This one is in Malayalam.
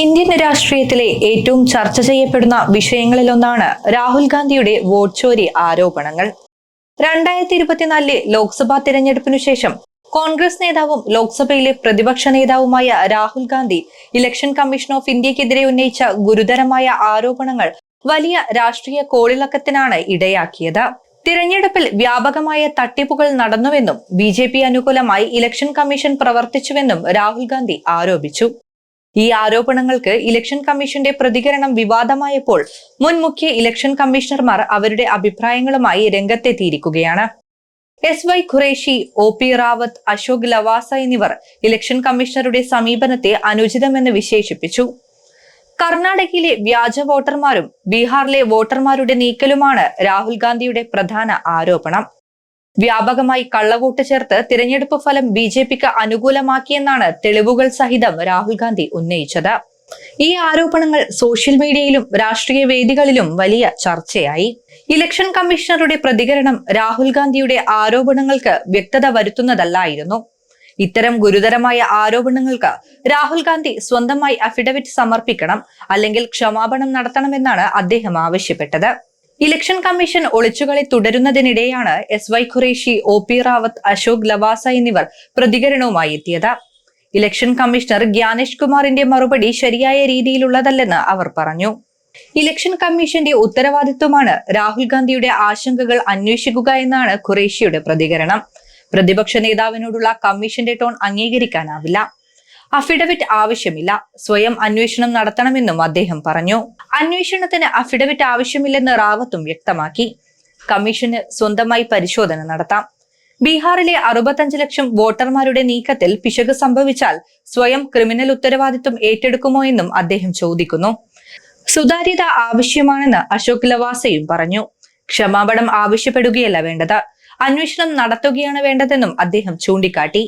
ഇന്ത്യൻ രാഷ്ട്രീയത്തിലെ ഏറ്റവും ചർച്ച ചെയ്യപ്പെടുന്ന വിഷയങ്ങളിലൊന്നാണ് രാഹുൽ ഗാന്ധിയുടെ വോട്ട് ചോരി ആരോപണങ്ങൾ. രണ്ടായിരത്തി ഇരുപത്തിനാലിലെ ലോക്സഭാ തിരഞ്ഞെടുപ്പിനു ശേഷം കോൺഗ്രസ് നേതാവും ലോക്സഭയിലെ പ്രതിപക്ഷ നേതാവുമായ Rahul Gandhi election commission of ഇന്ത്യക്കെതിരെ ഉന്നയിച്ച ഗുരുതരമായ ആരോപണങ്ങൾ വലിയ രാഷ്ട്രീയ കോളിളക്കത്തിനാണ് ഇടയാക്കിയത്. തിരഞ്ഞെടുപ്പിൽ വ്യാപകമായ തട്ടിപ്പുകൾ നടന്നുവെന്നും ബി അനുകൂലമായി ഇലക്ഷൻ കമ്മീഷൻ പ്രവർത്തിച്ചുവെന്നും രാഹുൽ ഗാന്ധി ആരോപിച്ചു. ഈ ആരോപണങ്ങൾക്ക് ഇലക്ഷൻ കമ്മീഷന്റെ പ്രതികരണം വിവാദമായപ്പോൾ മുൻ മുഖ്യ ഇലക്ഷൻ കമ്മീഷണർമാർ അവരുടെ അഭിപ്രായങ്ങളുമായി രംഗത്തെത്തിയിരിക്കുകയാണ്. S Y Qureshi O P Rawat Ashok Lavasa എന്നിവർ ഇലക്ഷൻ കമ്മീഷണറുടെ സമീപനത്തെ അനുചിതമെന്ന് വിശേഷിപ്പിച്ചു. കർണാടകയിലെ വ്യാജ വോട്ടർമാരും ബീഹാറിലെ വോട്ടർമാരുടെ നീക്കലുമാണ് രാഹുൽ ഗാന്ധിയുടെ പ്രധാന ആരോപണം. വ്യാപകമായി കള്ളവോട്ട് ചേർത്ത് തിരഞ്ഞെടുപ്പ് ഫലം ബി ജെ പിക്ക് അനുകൂലമാക്കിയെന്നാണ് തെളിവുകൾ സഹിതം രാഹുൽ ഗാന്ധി ഉന്നയിച്ചത്. ഈ ആരോപണങ്ങൾ സോഷ്യൽ മീഡിയയിലും രാഷ്ട്രീയ വേദികളിലും വലിയ ചർച്ചയായി. ഇലക്ഷൻ കമ്മീഷണറുടെ പ്രതികരണം രാഹുൽ ഗാന്ധിയുടെ ആരോപണങ്ങൾക്ക് വ്യക്തത വരുത്തുന്നതല്ലായിരുന്നു. ഇത്തരം ഗുരുതരമായ ആരോപണങ്ങൾക്ക് രാഹുൽ ഗാന്ധി സ്വന്തമായി അഫിഡവിറ്റ് സമർപ്പിക്കണം അല്ലെങ്കിൽ ക്ഷമാപണം നടത്തണമെന്നാണ് അദ്ദേഹം ആവശ്യപ്പെട്ടത്. ഇലക്ഷൻ കമ്മീഷൻ ഒളിച്ചുകളി തുടരുന്നതിനിടെയാണ് S Y Qureshi O P Rawat Ashok Lavasa എന്നിവർ പ്രതികരണവുമായി എത്തിയത്. ഇലക്ഷൻ കമ്മീഷണർ ഗ്യാനേഷ് കുമാറിന്റെ മറുപടി ശരിയായ രീതിയിലുള്ളതല്ലെന്ന് അവർ പറഞ്ഞു. ഇലക്ഷൻ കമ്മീഷന്റെ ഉത്തരവാദിത്വമാണ് രാഹുൽ ഗാന്ധിയുടെ ആശങ്കകൾ അന്വേഷിക്കുക എന്നാണ് ഖുറേഷിയുടെ പ്രതികരണം. പ്രതിപക്ഷ നേതാവിനോടുള്ള കമ്മീഷന്റെ ടോൺ അംഗീകരിക്കാനാവില്ല. അഫിഡവിറ്റ് ആവശ്യമില്ല. സ്വയം അന്വേഷണം നടത്തണമെന്നും അദ്ദേഹം പറഞ്ഞു. അന്വേഷണത്തിന് അഫിഡവിറ്റ് ആവശ്യമില്ലെന്ന് റാവത്തും വ്യക്തമാക്കി. കമ്മീഷന് സ്വന്തമായി പരിശോധന നടത്താം. ബീഹാറിലെ അറുപത്തഞ്ച് ലക്ഷം വോട്ടർമാരുടെ നീക്കത്തിൽ പിശക് സംഭവിച്ചാൽ സ്വയം ക്രിമിനൽ ഉത്തരവാദിത്വം ഏറ്റെടുക്കുമോ എന്നും അദ്ദേഹം ചോദിക്കുന്നു. സുതാര്യത ആവശ്യമാണെന്ന് അശോക് ലവാസയും പറഞ്ഞു. ക്ഷമാപണം ആവശ്യപ്പെടുകയല്ല വേണ്ടത്. അന്വേഷണം നടത്തുകയാണ് വേണ്ടതെന്നും അദ്ദേഹം ചൂണ്ടിക്കാട്ടി.